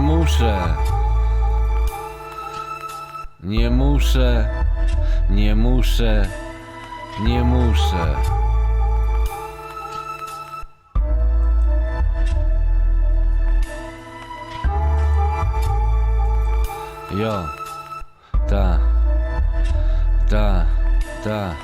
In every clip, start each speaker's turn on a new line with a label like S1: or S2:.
S1: muszę. Nie muszę. Nie muszę. Nie muszę. Jo. Ta. Ta. Ta.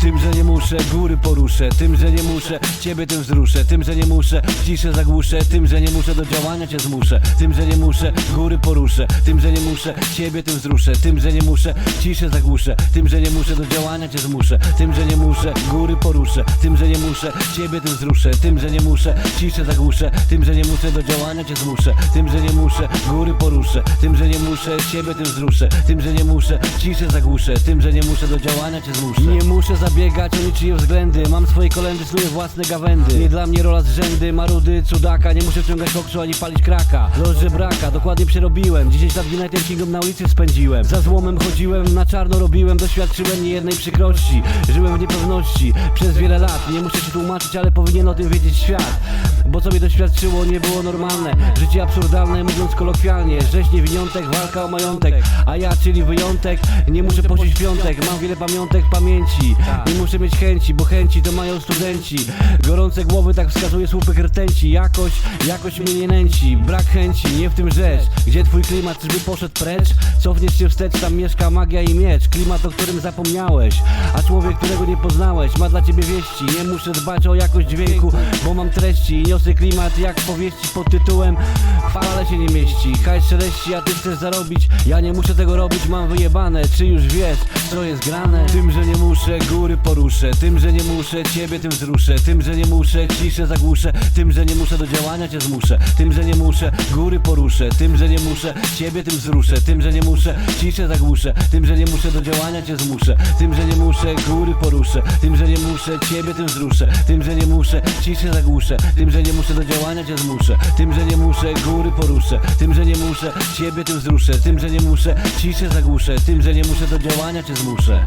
S1: Tym, że nie muszę, góry poruszę Tym, że nie muszę, ciebie tym wzruszę Tym, że nie muszę, ciszę zagłuszę Tym, że nie muszę, do działania cię zmuszę Tym, że nie muszę, góry poruszę Tym, że nie muszę, ciebie tym wzruszę Tym, że nie muszę, ciszę zagłuszę Tym, że nie muszę, do działania cię zmuszę Tym, że nie muszę, góry poruszę Tym, że nie muszę, ciebie tym wzruszę Tym, że nie muszę, ciszę zagłuszę Tym, że nie muszę, do działania cię zmuszę Tym, że nie muszę, góry poruszę Tym, że nie muszę, ciebie tym wzruszę Tym, że nie muszę, ciszę zagłuszę Tym, że nie muszę, do działania cię zmuszę Nie muszę zabiegać o niczyje względy. Mam swoje kolendy, snuję własne gawędy. Nie dla mnie rola z rzędy, marudy, cudaka. Nie muszę wciągać koksu ani palić kraka. Los żebraka, dokładnie przerobiłem. 10 lat w United Kingdom na ulicy spędziłem. Za złomem chodziłem, na czarno robiłem. Doświadczyłem niejednej przykrości. Żyłem w niepewności przez wiele lat. Nie muszę się tłumaczyć, ale powinien o tym wiedzieć świat. Bo co mnie doświadczyło nie było normalne. Życie absurdalne, mówiąc kolokwialnie. Rzeź niewiniątek, walka o majątek. A ja, czyli wyjątek, nie muszę posić piątek. Mam wiele pamiątek pamięci Nie muszę mieć chęci, bo chęci to mają studenci. Gorące głowy, tak wskazuje słupek rtęci Jakoś, jakoś mnie nie nęci. Brak chęci, nie w tym rzecz. Gdzie twój klimat, czyżby poszedł precz? Cofniesz się wstecz, tam mieszka magia i miecz. Klimat, o którym zapomniałeś. A człowiek, którego nie poznałeś Ma dla ciebie wieści. Nie muszę dbać o jakość dźwięku Bo mam treści. I niosę klimat jak powieści pod tytułem Fale się nie mieści. Hajs szeleści, a ty chcesz zarobić Ja nie muszę tego robić, mam wyjebane Czy już wiesz, co jest grane? Tym, że nie muszę, góry poruszę Tym, że nie muszę, ciebie tym wzruszę Tym, że nie muszę, ciszę zagłuszę Tym, że nie muszę, do działania cię zmuszę Tym, że nie muszę, góry poruszę Tym, że nie muszę, ciebie tym wzruszę Tym, że nie muszę, ciszę zagłuszę Tym, że nie muszę, do działania cię zmuszę Tym, że nie muszę, góry poruszę Tym, że nie muszę, ciebie tym wzruszę Tym, że nie muszę, ciszę zagłuszę Tym, że nie muszę, do działania cię zmuszę Tym, że nie muszę, góry poruszę Tym, że nie muszę, ciebie tym wzruszę Tym, że nie muszę, ciszę zagłuszę Tym, że nie muszę, do działania cię zmuszę